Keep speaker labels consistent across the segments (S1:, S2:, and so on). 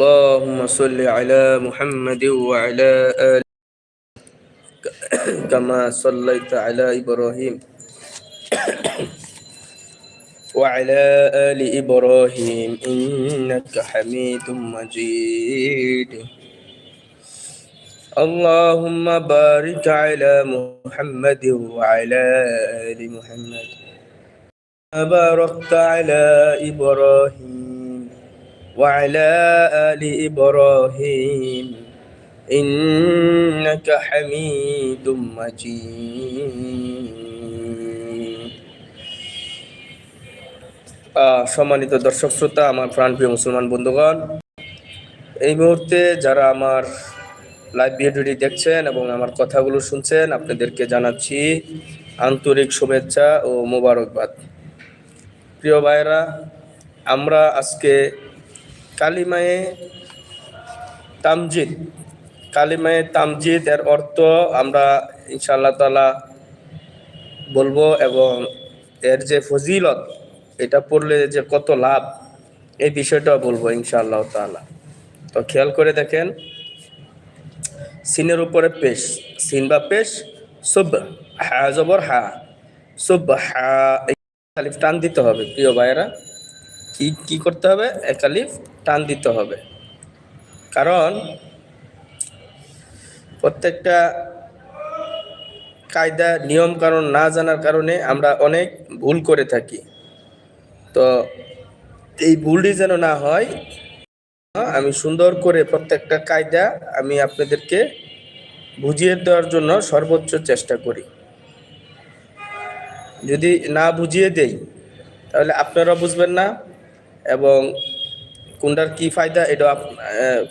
S1: اللهم صل على محمد وعلى آل كما صليت على إبراهيم. وعلى آل إبراهيم إنك حميد مجيد. اللهم بارك على محمد وعلى آل محمد. باركت على إبراهيم. وعلى آل إبراهيم إنك حميد مجيد আহ, সম্মানিত দর্শক শ্রোতা আমার প্রাণপ্রিয় মুসলমান বন্ধুগণ এই মুহূর্তে যারা আমার লাইভ ভিডিওটি দেখছেন এবং আমার কথাগুলো শুনছেন আপনাদেরকে জানাচ্ছি আন্তরিক শুভেচ্ছা ও মোবারকবাদ প্রিয় ভাইরা আমরা আজকে কালিমায়ে তামজিদ। কালিমায়ে তামজিদ এর অর্থ আমরা ইনশাআল্লাহ তালা বলব এবং এর যে ফজিলত, এটা পড়লে যে কত লাভ, এই বিষয়টা বলব ইনশাআল্লাহ তাআলা। তো খেয়াল করে দেখেন, সিনের উপরে পেশ, সিন বা পেশ সুব হা, জবর হা সুব হা একালিফ টান দিতে হবে, প্রিয় ভাইয়েরা। কি কি করতে হবে? একালিফ টান দিতে হবে। কারণ প্রত্যেকটা কায়দা, নিয়ম কারণ না জানার কারণে আমরা অনেক ভুল করে থাকি। তো এই ভুলটি যেন না হয়, আমি সুন্দর করে প্রত্যেকটা কায়দা আমি আপনাদেরকে বুঝিয়ে দেওয়ার জন্য সর্বোচ্চ চেষ্টা করি। যদি না বুঝিয়ে দেই, তাহলে আপনারা বুঝবেন না। এবং কোনটার কি ফায়দা এটা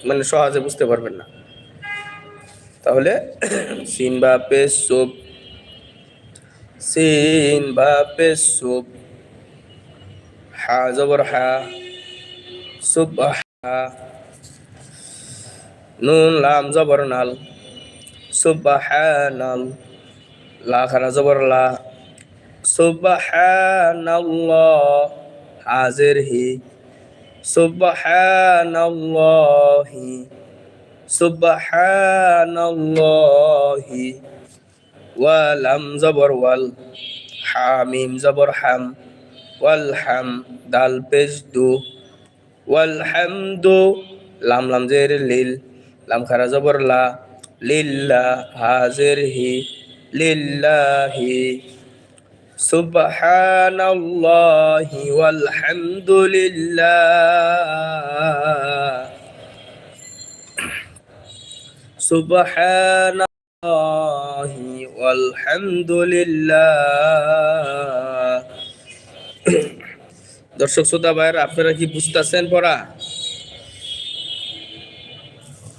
S1: মানে সহজে বুঝতে পারবেন না। তাহলে সিন বা সোপ। সিন বা সোপ। হা, জবর হা। সুবহা নুন, লাম, জবর, নাল। সুবহানাল লা খানা, জবর লা। হাজির হি। সুবহানাল্লাহি সুবহানাল্লাহি। ওয়া লাম জবর ওয়াল হামিম জবর হাম, ওয়াল হাম দাল পেশ দু ওয়ালহামদু লাম লাম জের লিল, লাম খারা জবর লা লিল্লা হাজির হি লিল্লাহি সুবহানাল্লাহি ওয়ালহামদুলিল্লাহ। সুবহানাল্লাহি ওয়ালহামদুলিল্লাহ। দর্শক, শ্রোতা, ভাইয়ের, আপনারা কি বুঝতেছেন পড়া?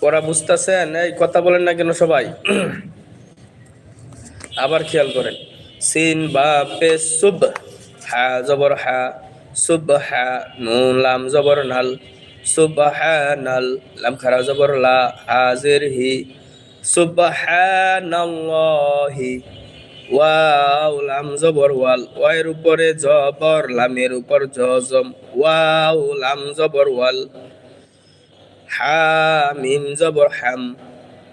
S1: পড়া বুঝতেছেন? এই কথা বলেন না কেন সবাই? আবার খেয়াল করেন। সিন বা পে সুব হা জবর হা, সুব হা নুন লাম জবর নাল, সুব হা নাল লাম খারা জবর লা হাজির হি, সুব হা সুবহানাল্লাহি ওয়াও লাম জবর ওয়াল ওয়ার উপরে জবর, লামের উপর জজম, ওয়াও লাম জবর ওয়াল, হা মিম জবর হাম,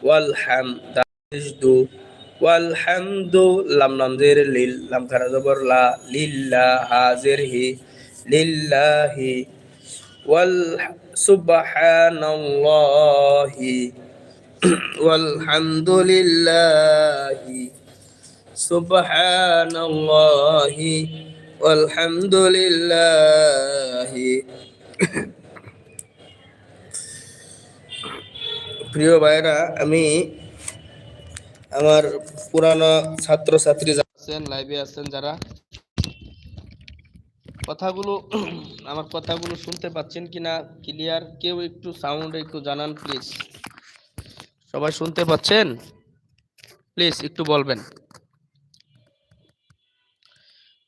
S1: ওয়াল হাম দাজদু ওয়ালহামদু লাম নন্দের লিল লাম খারা জবর লা লিল্লা হাজের হি লিল্লাহি ওয়াল সুবহানাল্লাহি ওয়ালহামদুলিল্লাহি সুবহানাল্লাহি, ওয়ালহামদুলিল্লাহি। প্রিয় ভাইরা আমি আমার পুরানো ছাত্র ছাত্রী আছেন লাইভে আছেন যারা। কথাগুলো, আমার কথাগুলো শুনতে পাচ্ছেন কিনা ক্লিয়ার কেউ একটু সাউন্ড একটু জানান প্লিজ সবাই শুনতে পাচ্ছেন? প্লিজ একটু বলবেন।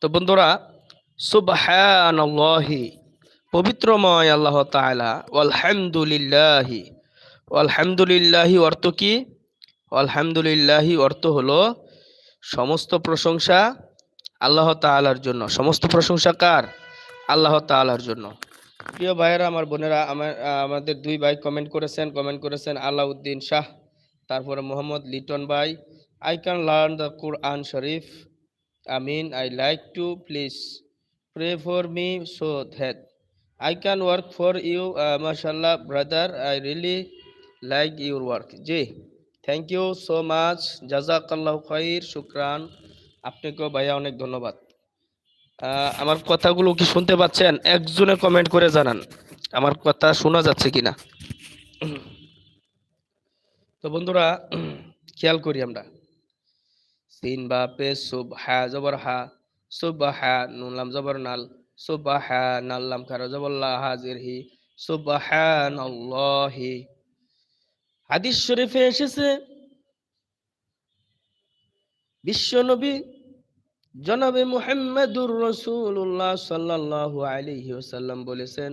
S1: তো বন্ধুরা, সুবহানাল্লাহি, পবিত্রময় আল্লাহ তাআলা আলহামদুলিল্লাহি আলহামদুলিল্লাহি অর্থ কি? আলহামদুলিল্লাহি অর্থ হলো সমস্ত প্রশংসা আল্লাহ তাআলার জন্য। সমস্ত প্রশংসা কার? আল্লাহ তাআলার জন্য। প্রিয় ভাইয়েরা, আমার বোনেরা, আমার, আমাদের দুই ভাই কমেন্ট করেছেন কমেন্ট করেছেন আলাউদ্দিন শাহ, তারপরে মোহাম্মদ লিটন ভাই। I can learn the Quran Sharif Amin I like to please pray for me so that I can work for you মাশাল্লাহ brother I really like your work G. Thank you so much জাজাকাল্লাহ খাইর শুক্রান আপনাকেও ভাইয়া অনেক ধন্যবাদ আমার কথাগুলো কি শুনতে পাচ্ছেন একজনে কমেন্ট করে জানান আমার কথা শোনা যাচ্ছে কিনা তো বন্ধুরা খেয়াল করি আমরা সিন বা পে সুব হা জবর হা সুব হা নুন লাম জবর নাল সুব হা নাল লাম খারা জবর হাজির হি সুব হা হাদিস শরীফে এসেছে বিশ্বনবী জনাবে মুহাম্মদুর রসুল্লাহ সাল্লাল্লাহু আলাইহি ওয়াসাল্লাম বলেছেন,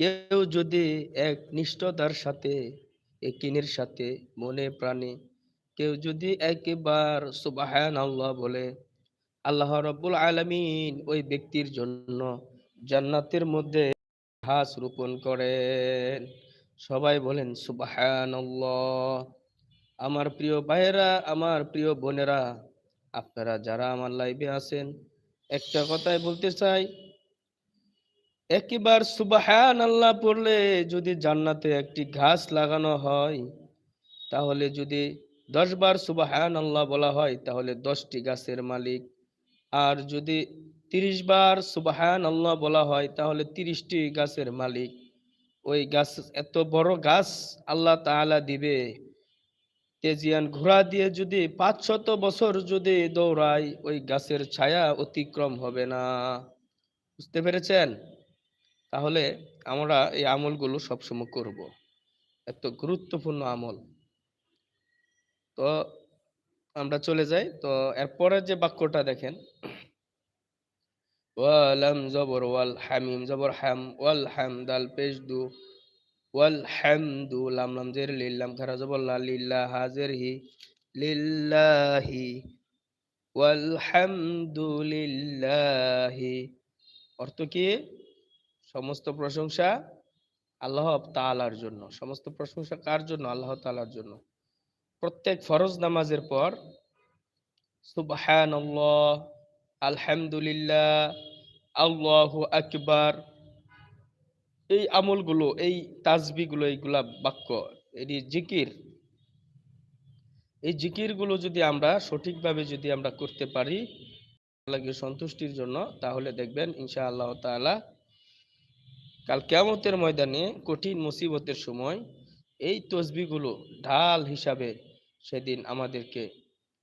S1: কেউ যদি এক নিষ্ঠতার সাথে একিনের সাথে মনে প্রাণে, কেউ যদি একবার সুবাহান আল্লাহ বলে, আল্লাহ রব্বুল আলামিন ওই ব্যক্তির জন্য জান্নাতের মধ্যে ঘাস রোপণ করেন। সবাই বলেন সুবাহান আমার প্রিয় ভাইয়েরা, আমার প্রিয় বোনেরা, আপনারা যারা আমার লাইভে আছেন, একটা কথাই বলতে চাই। একবার সুবাহান আল্লাহ পড়লে যদি জান্নাতে একটি ঘাস লাগানো হয়, তাহলে যদি দশ বার সুবাহান আল্লাহ বলা হয়, তাহলে দশটি গাছের মালিক। আর যদি তিরিশ বার সুবাহান আল্লাহ বলা হয়, তাহলে তিরিশটি গাছের মালিক। ওই গাছ, এত বড় গাছ আল্লাহ তাআলা দিবে। তেজিয়ান ঘোড়া দিয়ে যদি পাঁচ শত বছর যদি দৌড়াই ওই গাছের ছায়া অতিক্রম হবে না। বুঝতে পেরেছেন? তাহলে আমরা এই আমলগুলো সবসময় করব। এত গুরুত্বপূর্ণ আমল। তো আমরা চলে যাই। তো এরপরের যে বাক্যটা দেখেন ওয়ালাম জবর ওয়াল হামিম, জবর হাম, ওয়াল হামদাল পেশ দু, ওয়াল হামদু লাম লাম, জের লিল্লাম খারা, জবর লা লিল্লাহ হাজের অর্থ কি? সমস্ত প্রশংসা আল্লাহ তাআলার জন্য। সমস্ত প্রশংসা কার জন্য? আল্লাহ তাআলার জন্য। প্রত্যেক ফরজ নামাজের পর সুবহানাল্লাহ, আলহামদুলিল্লাহ আল্লাহু আকবার। এই আমলগুলো, এই তাজবিগুলো, এইগুলা বাক্য, এটি জিকির। এই জিকিরগুলো যদি আমরা সঠিকভাবে যদি আমরা করতে পারি আল্লাহকে সন্তুষ্টির জন্য, তাহলে দেখবেন ইনশা আল্লাহ তাআলা কাল কেয়ামতের ময়দানে কঠিন মুসিবতের সময় এই তসবিগুলো ঢাল হিসাবে সেদিন আমাদেরকে,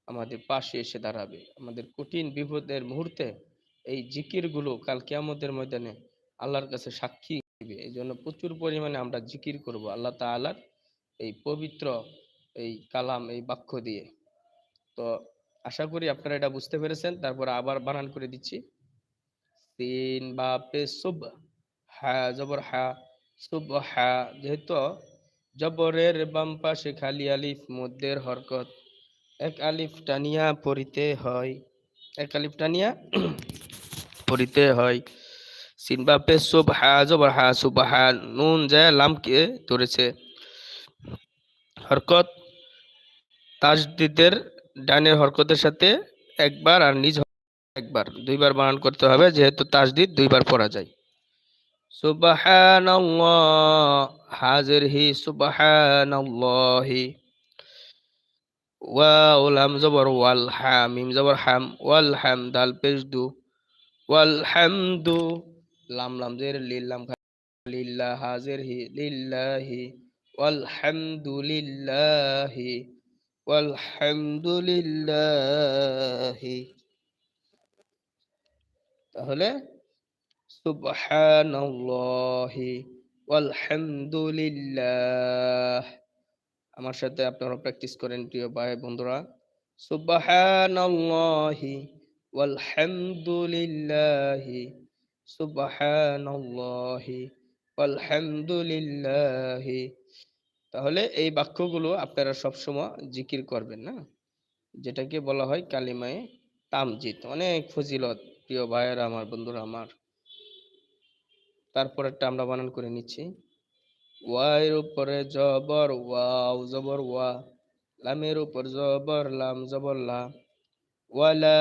S1: আমাদের পাশে এসে দাঁড়াবে। আমাদের কঠিন বিপদের মুহূর্তে এই জিকিরগুলো কাল কেয়ামতের ময়দানে আল্লাহর কাছে সাক্ষী দিবে। এই জন্য প্রচুর পরিমাণে আমরা জিকির করব আল্লাহ তাআলার এই পবিত্র এই কালাম, এই বাক্য দিয়ে। তো আশা করি আপনারা এটা বুঝতে পেরেছেন। তারপর আবার বানান করে দিচ্ছি। সিন, বা, পে, সুব জবর, হা, সুব, হা, যেহেতু জবরের বাম পাশে খালি আলিফ মধ্যের হরকত। এক আলিফ টানিয়া পড়িতে হয়। এক আলিফ টানিয়া পড়িতে হয়। সিন বা পে সুব হা জবর হা সুব নুন যায় লামকে ধরেছে। হরকত তাজদিদের ডানের হরকতের সাথে একবার আর নিজ একবার। দুইবার বানান করতে হবে, যেহেতু তাজদিদ দুইবার পড়া যায়। সুবহানাল্লাহ হাজির হি সুবহানাল্লাহি ওয়াও লাম জবর ওয়াল হাম মিম জবর হাম ওয়াল হাম দাল পেশ দু ওয়াল হামদু লাম লাম জের লিল্লাম লিল্লাহ হাজির হি লিল্লাহি ওয়াল হামদু লিল্লাহি ওয়াল হামদু লিল্লাহি তাহলে সুবহানাল্লাহি ওয়াল হামদুলিল্লাহ আমার সাথে আপনারা প্র্যাকটিস করেন প্রিয় ভাই বন্ধুরা। সুবহানাল্লাহি ওয়াল হামদুলিল্লাহি সুবহানাল্লাহি ওয়াল হামদুলিল্লাহি তাহলে এই বাক্যগুলো আপনারা সবসময় জিকির করবেন, না? যেটাকে বলা হয় কালিমায়ে তামজিদ, অনেক ফজিলত প্রিয় ভাইয়েরা, আমার বন্ধুরা, আমার। তারপরেরটা আমরা বানান করে নিচ্ছি। ওয়াইয়ের উপরে জবর ওয়াও জবর ওয়া লামের উপর জবর লাম জবর লা ওয়ালা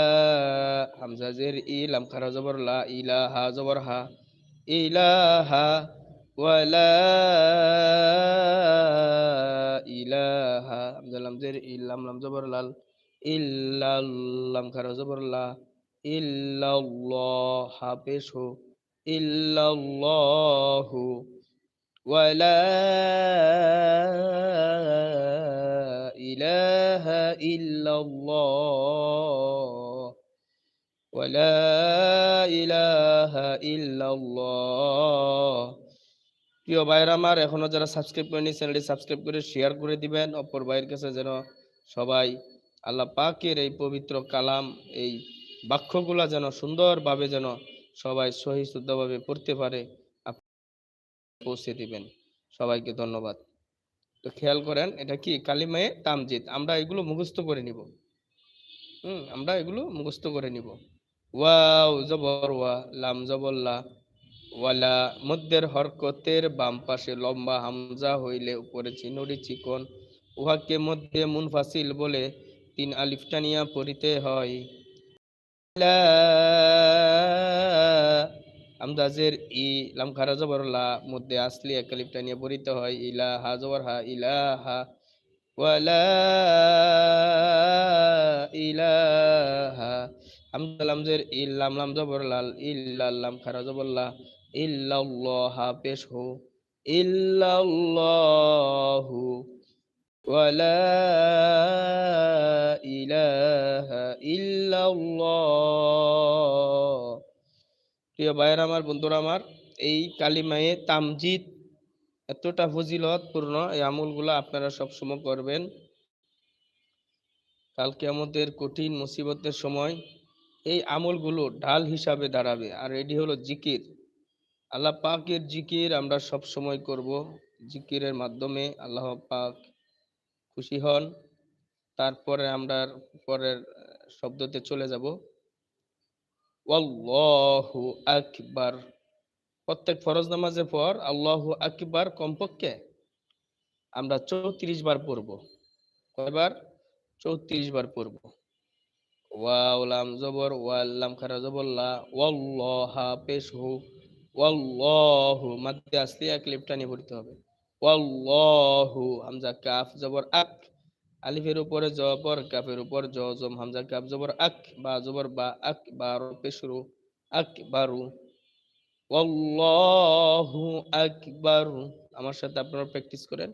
S1: হামজা জের ই লাম খারা জবর লা ইলাহা জবর হা ইলাহা ওয়ালা ইলাহা হামজা লাম জের ই লাম লাম জবর লাল ইল্লাল্লাম খারা জবর লা ইল্লাল্লাহ পেশ হো ইল্লাল্লাহু ولا إله إلا الله ولا إله إلا الله প্রিয় ভাইয়ের আমার এখনো যারা সাবস্ক্রাইব করেনি চ্যানেলটি সাবস্ক্রাইব করে শেয়ার করে দিবেন অপর ভাইয়ের কাছে যেন সবাই আল্লাহ পাকের এই পবিত্র কালাম এই বাক্যগুলা যেন সুন্দরভাবে যেন সবাই সহি শুদ্ধভাবে পড়তে পারে পৌঁছে দিবেন। সবাইকে ধন্যবাদ। তো খেয়াল করেন, এটা কি কালিমায়ে তামজিদ? আমরা এগুলো মুখস্থ করে নিব। হুম, আমরা এগুলো মুখস্থ করে নিব। ওয়াও, জবর ওয়া, লাম জবল্লা ওয়ালা, মধ্যের হরকতের বাম পাশে লম্বা হামজা হইলে উপরে চিনুরি চিকন। উহাকে মধ্যে মুনফাসিল বলে তিন আলিফটানিয়া পড়িতে হয়। আমদাজের ই লাম খারা জবর মধ্যে আসলি একালিপটা নিয়ে পড়িতে হয় ইলা হা জবর হা, ইলাহা ওয়ালা ইলাহা। হামদা লামজের ইল্লাম লাম জবর লাল ইল্লাল্লাম খারা জবর লা, ইল্লাল্লাহ পেশ হো, ইল্লাল্লাহু ওয়ালা ইলাহা ইল্লাল্লাহ। প্রিয় ভাইয়ের আমার, বন্ধুরা আমার, এই কালিমায়ে তামজিদ এতটা ফজিলতপূর্ণ এই আমলগুলো আপনারা সবসময় করবেন। কালকে আমাদের কঠিন মুসিবতের সময় এই আমলগুলো ঢাল হিসাবে দাঁড়াবে। আর এটি হলো জিকির। আল্লাহ পাকের জিকির আমরা সব সময় করব। জিকিরের মাধ্যমে আল্লাহ পাক খুশি হন। তারপরে আমরা পরের শব্দতে চলে যাব। ওয়াল্লাহু আকবার। প্রত্যেক ফরজ নামাজের পর আল্লাহু আকবার কমপক্ষে আমরা চৌত্রিশ বার পড়ব। কয়বার? চৌত্রিশ বার পড়ব। ওয়াউলাম জবর ওয়াল্লাম খারা জবল্লা ওয়াল্লাহা, পেশ হু, ওয়াল্লাহু, মাদ্দে এক লিপটানি পড়তে হবে। ওয়াল্লাহু, হামজা, কাফ, জবর, আক। আলিফের উপরে জবর কাফের উপর জজম হামজা, কাফ, জবর আক, বা, জবর বা, আক বার পেশরু, আক বারু আল্লাহু আকবার। আমার সাথে আপনারা প্র্যাকটিস করেন।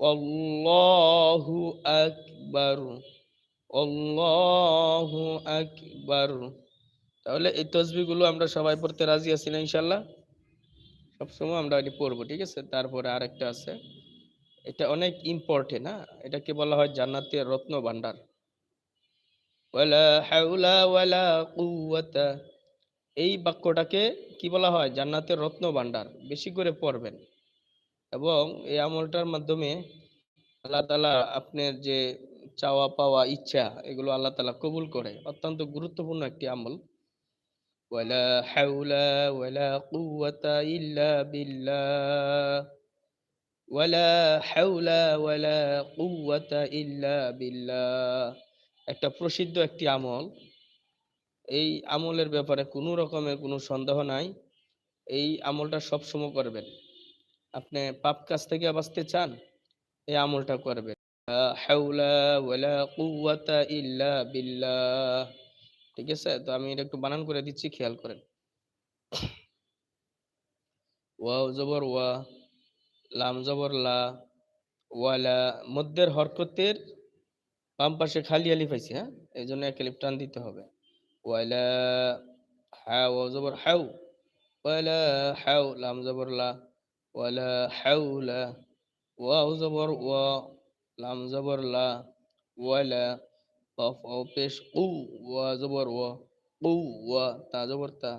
S1: আল্লাহু আকবার। আল্লাহু আকবার। তাহলে এই তসবিগুলো আমরা সবাই পড়তে রাজি আছি না ইনশাল্লাহ সবসময় আমরা এটি পড়ব, ঠিক আছে? তারপরে আরেকটা আছে। এটা অনেক ইম্পর্টেন্ট হ্যাঁ এটাকে বলা হয় জান্নাতের রত্ন ভান্ডার এই বাক্যটাকে কি বলা হয়? জান্নাতের রত্ন ভান্ডার বেশি করে পড়বেন। এবং এই আমলটার মাধ্যমে আল্লাহ তালা আপনার যে চাওয়া পাওয়া ইচ্ছা, এগুলো আল্লাহ তালা কবুল করে। অত্যন্ত গুরুত্বপূর্ণ একটি আমল। ওয়ালা হাওলা ওয়ালা কুওয়াতা ইল্লা বিল্লাহ। ওয়ালা হাওলা ওয়ালা কুওয়াতা ইল্লা বিল্লাহ একটা প্রসিদ্ধ একটি আমল। এই আমলের ব্যাপারে কোনো রকমের কোনো সন্দেহ নাই। এই আমলটা সব সময় করবেন। আপনি পাপ কাজ থেকে বাঁচতে চান, এই আমলটা করবেন। ইল্লা ঠিক আছে? তো আমি এটা একটু বানান করে দিচ্ছি, খেয়াল করেন। ওয়া জবর, ওয়া। লামজবর লা, ওয়ালা, মধ্যের হরকতের বাম পাশে খালি আলিফ আছে হ্যাঁ? এই জন্য এক আলিফ টান দিতে হবে। ওয়ালা হাউ জবর হাউ ওয়ালা হাউ লাম জবর লা, ওয়ালা হাউলা ওয়াও জবর ওয়া লাম জবর লা, ওয়ালা, কফ ও, পেশ, উ, ওয়া জবর ওয়া উ, ওয়া, তা জবর তা,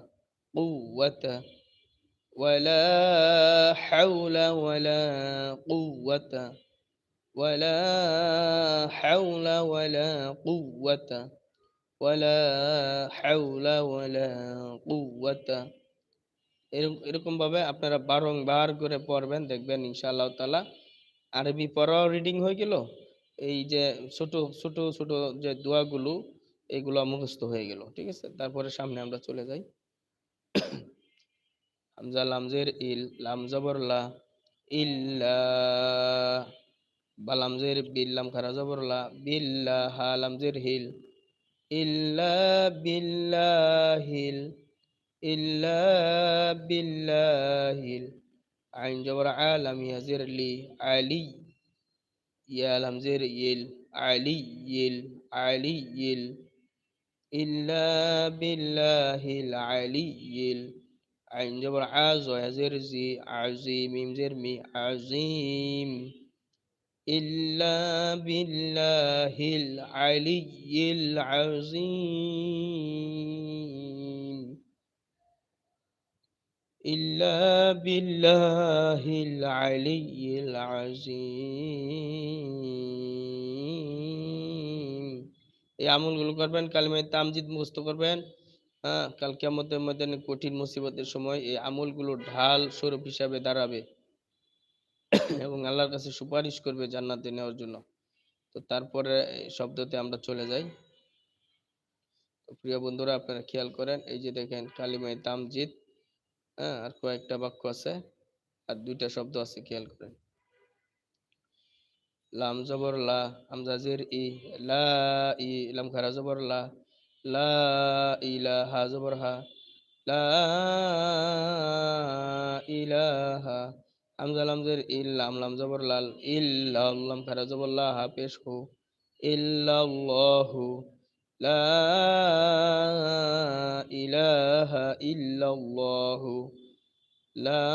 S1: উ, ওয়া, তা ولا حول ولا قوة ولا حول ولا قوة ولا حول ولا قوة এরকম এরকম ভাবে আপনারা বারংবার করে পড়বেন দেখবেন ইনশাআল্লাহ তাআলা আরবি পড়াও রিডিং হয়ে গেল এই যে ছোট ছোট ছোট যে দোয়াগুলো এগুলো মুখস্থ হয়ে গেল ঠিক আছে তারপরে সামনে আমরা চলে যাই হামজা লামজের ইল লাম জবর লা ইল্লা বা লামজের বিল লাম খারা জবর লা বিল্লা হা লামজের হিল ইল্লা বিল্লাহিল ইল্লা বিল্লাহিল আইন জবর আলাম ইয়াজির লি আলি ইয়া লামজের ইল আলি ইল আলি ইল ইল্লা বিল্লাহিল আলি ইল আইন জবর আজ ওয়াজির জি আজিম মিম জের মি আজিম إلا بالله العلي العظيم إلا بالله العلي العظيم এই আমলগুলো করবেন কালিমায় তামজিদ মুখস্থ করবেন হ্যাঁ কাল কিয়ামতের মধ্যে কঠিন মুসিবতের সময় এই আমলগুলো ঢাল স্বরূপ হিসাবে দাঁড়াবে। এবং আল্লাহর কাছে সুপারিশ করবে জান্নাতে নেওয়ার জন্য। তো তারপরে শব্দতে আমরা চলে যাই। প্রিয় বন্ধুরা, আপনারা খেয়াল করেন, এই যে দেখেন কালিমায় তামজিদ হ্যাঁ আর কয়েকটা বাক্য আছে, আর দুইটা শব্দ আছে, খেয়াল করেন। লাম জবর লা আমজাজের ই, লা ই, লাম খারা জবর লা লা ইলাহা জবর হা লা ইলাহা হামজা লামজের ইল, লাম লাম জবর লাল ইল্লাল্লাম খারা জবর লা, হা পেশ হু ইল্লাল্লাহু লা ইলাহা ইল্লাল্লাহু, লা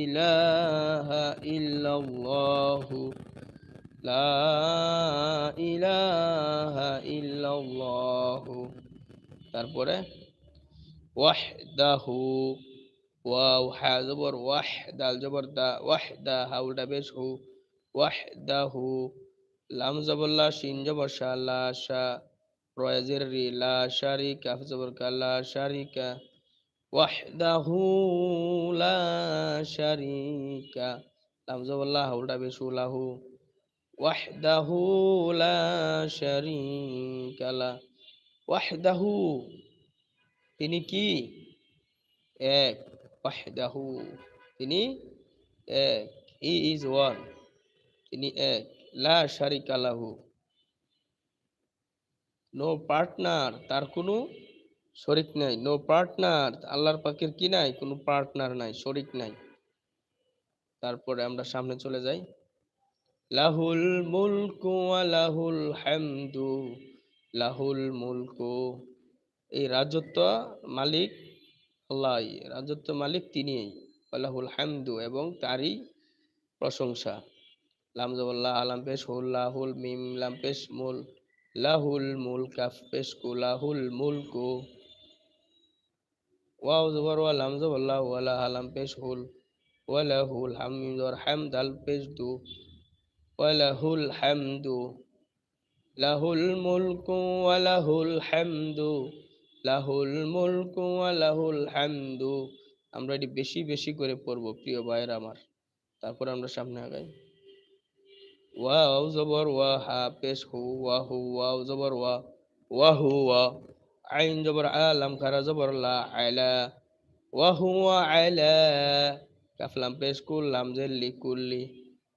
S1: ইলাহা ইল্লাল্লাহু লা ইলাহা ইল্লাল্লাহু। তারপরে ওয়াহদাহু, ওয়াও, হা, জবর ওয়াহ দাল জবর, দা, ওয়াহদা, হাউলটা বেশ হু, ওয়াহদাহু, লাম, জবর, লা, শিন, জবর, শা, লা, শা রয়াজের রি, লা, শারিকা কাফ জবর, কা, লা, শারিকা। ওয়াহদাহু, লা, শারিকা। লাম, জবর, লা, হাউলটা বেশ হু, লাহু। ওয়াহদাহু লা শারিকা লা ওয়াহদাহু তিনি কি? এক. ওয়াহদাহু তিনি এক. ইজ ওয়ান তিনি এক. লা শারিকা লাহু নো পার্টনার তার কোনো শরিক নাই। নো পার্টনার আল্লাহর পাকের কি নাই? কোনো পার্টনার নাই, শরিক নাই। তারপরে আমরা সামনে চলে যাই। লাহুল মুলকু লাহুল হামদু। লাহুল মুলকু। এই রাজত্ব মালিক আল্লাহ রাজত্ব মালিক তিনি আল্লাহুল হামদু এবং তারই প্রশংসা। লাম জবল্লাহ আলাম পেশ হুল, লাহুল মিম, লাম পেশ মুল। লাহুল মুল কাফ পেশ কু লাহুল মুলকু। ওয়াও জবর ওয়া, লাম জবল্লাহ ওয়ালা আলাম পেশ হুল। ওয়ালাহুল হামদুর হামদ আল পেশ দু। হামদু লাহুল মুলকু ওয়ালাহুল হামদু লাহুল মুলকু ওয়া লাহুল হামদু আমরা এটি বেশি বেশি করে পড়ব, প্রিয় ভাইয়ের আমার। তারপর আমরা সামনে আগাই। ওয়াও জবর ওয়া, হা, পেশ, হু, ওয়া, হু, ওয়াও জবর ওয়া ওয়া, হু, ওয়া। আইন জবর আলাম, খারা জবর লা আলা ওয়া হুয়া আলা কাফলাম, পেশ কুল্লাম জেল্লি কুল্লি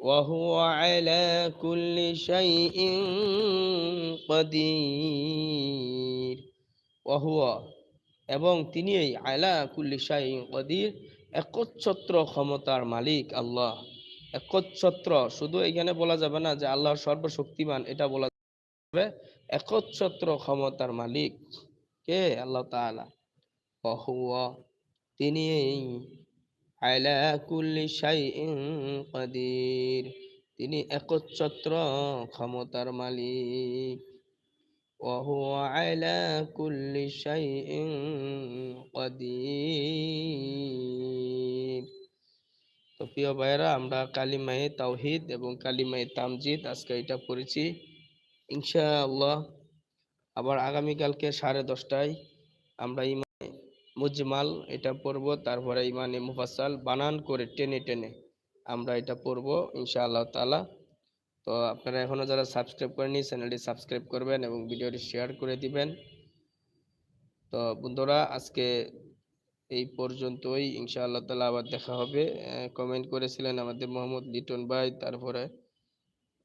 S1: وهو على كل شيء قدير وهو এবং তিনি এই আলা কুল্লি শাইইন কদির একচ্ছত্র ক্ষমতার মালিক আল্লাহ একচ্ছত্র শুধু এখানে বলা যাবে না যে আল্লাহ সর্বশক্তিমান এটা বলা যাবে একচ্ছত্র ক্ষমতার মালিক কে আল্লাহ তাআলা ওয়া তিনি আলা কুল্লি শাইইন কাদির তিনি একচ্ছত্র ক্ষমতার মালিক وهو على كل شيء قدير তো প্রিয় ভাইয়েরা আমরা কালিমায়ে তাওহিদ এবং কালিমায়ে তামজিদ আজকে এটা পড়েছি ইনশাআল্লাহ আবার আগামীকালকে সাড়ে দশটায় আমরা ইমানে মুজমাল, এটা পড়ব, তারপরে ইমানে মুফাসাল বানান করে টেনে টেনে আমরা এটা পড়ব, ইনশাআল্লাহ তাআলা। তো আপনারা এখনও যারা সাবস্ক্রাইব করেনি চ্যানেলটি সাবস্ক্রাইব করবেন এবং ভিডিওটি শেয়ার করে দিবেন। তো বন্ধুরা, আজকে এই পর্যন্তই, ইনশাআল্লাহ তালা আবার দেখা হবে। কমেন্ট করেছিলেন আমাদের মোহাম্মদ লিটন ভাই, তারপরে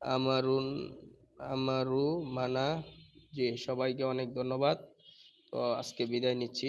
S1: আমারুন, আমারু, মানা, জি, সবাইকে অনেক ধন্যবাদ। তো আজকে বিদায় নিচ্ছি।